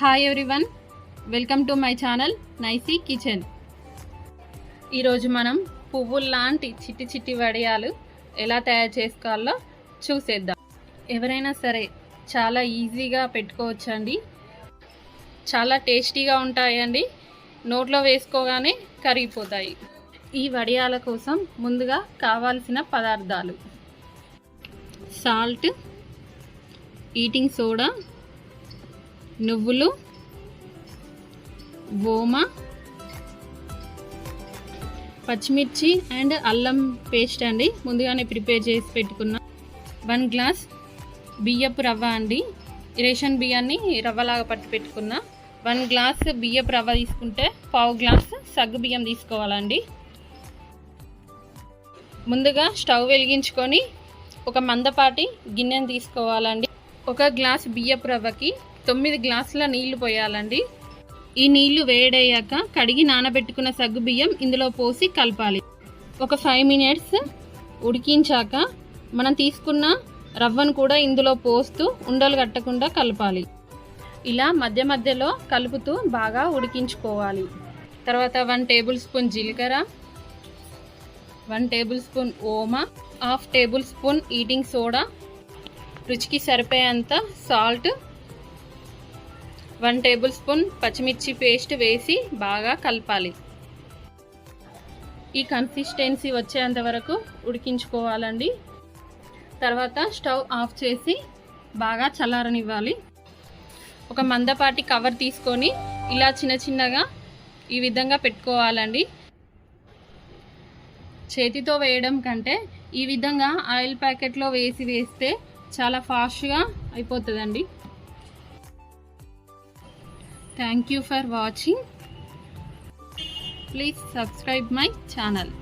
Hi everyone welcome to my channel Nicey kitchen ఈరోజు మనం పువ్వుల్లాంటి చిట్టి చిట్టి వడియాలు ఎలా తయారు చేసుకోవాలో చూసేద్దాం. ఎవరైనా సరే చాలా ఈజీగా పెట్టుకోవచ్చండి. చాలా టేస్టీగా ఉంటాయండి. నోట్లో వేసుకోగానే కరిగిపోతాయి. ఈ వడియాల కోసం ముందుగా కావాల్సిన పదార్థాలు. సాల్ట్ ఈటింగ్ సోడా నువ్వులు ఓమ పచ్చిమిర్చి అండ్ అల్లం పేస్ట్ అండి. ముందుగానే ప్రిపేర్ చేసి పెట్టుకున్న వన్ గ్లాస్ బియ్యపు రవ్వ అండి. రేషన్ బియ్యాన్ని రవ్వలాగా పట్టి పెట్టుకున్న వన్ గ్లాస్ బియ్యపు రవ్వ తీసుకుంటే పావు గ్లాస్ సగ్గు బియ్యం తీసుకోవాలండి. ముందుగా స్టవ్ వెలిగించుకొని ఒక మందపాటి గిన్నెను తీసుకోవాలండి. ఒక గ్లాస్ బియ్యపు రవ్వకి తొమ్మిది గ్లాసుల నీళ్ళు పోయాలండి. ఈ నీళ్ళు వేడయ్యాక కడిగి నానబెట్టుకున్న సగ్గు బియ్యం ఇందులో పోసి కలపాలి. ఒక ఫైవ్ మినిట్స్ ఉడికించాక మనం తీసుకున్న రవ్వను కూడా ఇందులో పోస్తూ ఉండలు కట్టకుండా కలపాలి. ఇలా మధ్య మధ్యలో కలుపుతూ బాగా ఉడికించుకోవాలి. తర్వాత వన్ టేబుల్ స్పూన్ జీలకర్ర వన్ టేబుల్ స్పూన్ ఓమా half tablespoon eating soda రుచికి సరిపోయేంత సాల్ట్ వన్ టేబుల్ స్పూన్ పచ్చిమిర్చి పేస్ట్ వేసి బాగా కలపాలి. ఈ కన్సిస్టెన్సీ వచ్చేంత వరకు ఉడికించుకోవాలండి. తర్వాత స్టవ్ ఆఫ్ చేసి బాగా చల్లారనివ్వాలి. ఒక మందపాటి కవర్ తీసుకొని ఇలా చిన్న చిన్నగా ఈ విధంగా పెట్టుకోవాలండి. చేతితో వేయడం కంటే ఈ విధంగా ఆయిల్ ప్యాకెట్లో వేసి వేస్తే చాలా ఫాస్ట్గా అయిపోతుందండి. Thank you for watching please subscribe my channel